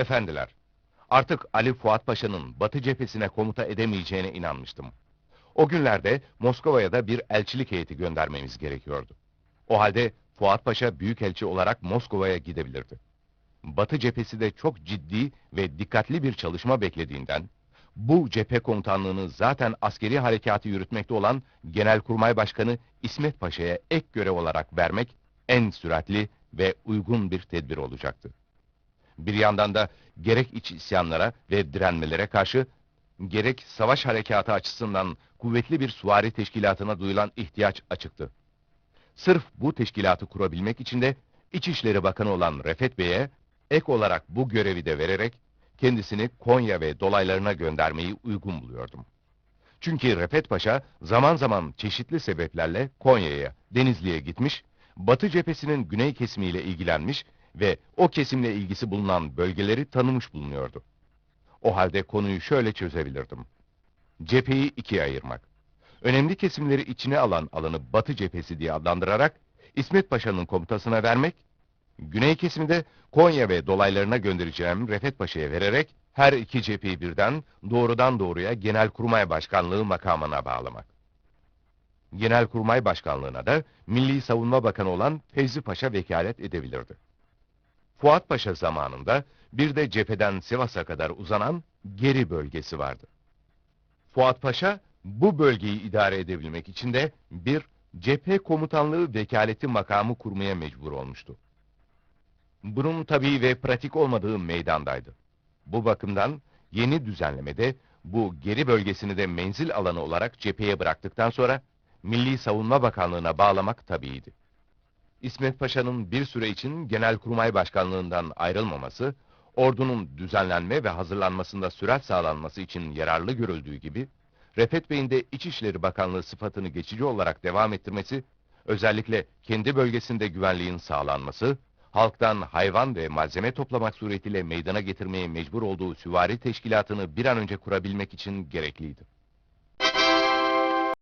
Efendiler, artık Ali Fuat Paşa'nın Batı cephesine komuta edemeyeceğine inanmıştım. O günlerde Moskova'ya da bir elçilik heyeti göndermemiz gerekiyordu. O halde Fuat Paşa büyükelçi olarak Moskova'ya gidebilirdi. Batı cephesi de çok ciddi ve dikkatli bir çalışma beklediğinden, bu cephe komutanlığını zaten askeri harekatı yürütmekte olan Genelkurmay Başkanı İsmet Paşa'ya ek görev olarak vermek en süratli ve uygun bir tedbir olacaktı. Bir yandan da gerek iç isyanlara ve direnmelere karşı, gerek savaş harekatı açısından kuvvetli bir suvari teşkilatına duyulan ihtiyaç açıktı. Sırf bu teşkilatı kurabilmek için de İçişleri Bakanı olan Refet Bey'e ek olarak bu görevi de vererek kendisini Konya ve dolaylarına göndermeyi uygun buluyordum. Çünkü Refet Paşa zaman zaman çeşitli sebeplerle Konya'ya, Denizli'ye gitmiş, Batı cephesinin güney kesimiyle ilgilenmiş ve o kesimle ilgisi bulunan bölgeleri tanımış bulunuyordu. O halde konuyu şöyle çözebilirdim. Cepheyi ikiye ayırmak. Önemli kesimleri içine alan alanı Batı cephesi diye adlandırarak İsmet Paşa'nın komutasına vermek, güney kesimi de Konya ve dolaylarına göndereceğim Refet Paşa'ya vererek her iki cepheyi birden doğrudan doğruya Genelkurmay Başkanlığı makamına bağlamak. Genelkurmay Başkanlığına da Milli Savunma Bakanı olan Fevzi Paşa vekalet edebilirdi. Fuat Paşa zamanında bir de cepheden Sivas'a kadar uzanan geri bölgesi vardı. Fuat Paşa bu bölgeyi idare edebilmek için de bir cephe komutanlığı vekaleti makamı kurmaya mecbur olmuştu. Bunun tabii ve pratik olmadığı meydandaydı. Bu bakımdan yeni düzenlemede bu geri bölgesini de menzil alanı olarak cepheye bıraktıktan sonra Milli Savunma Bakanlığı'na bağlamak tabiiydi. İsmet Paşa'nın bir süre için Genelkurmay Başkanlığından ayrılmaması, ordunun düzenlenme ve hazırlanmasında sürat sağlanması için yararlı görüldüğü gibi, Refet Bey'in de İçişleri Bakanlığı sıfatını geçici olarak devam ettirmesi, özellikle kendi bölgesinde güvenliğin sağlanması, halktan hayvan ve malzeme toplamak suretiyle meydana getirmeye mecbur olduğu süvari teşkilatını bir an önce kurabilmek için gerekliydi.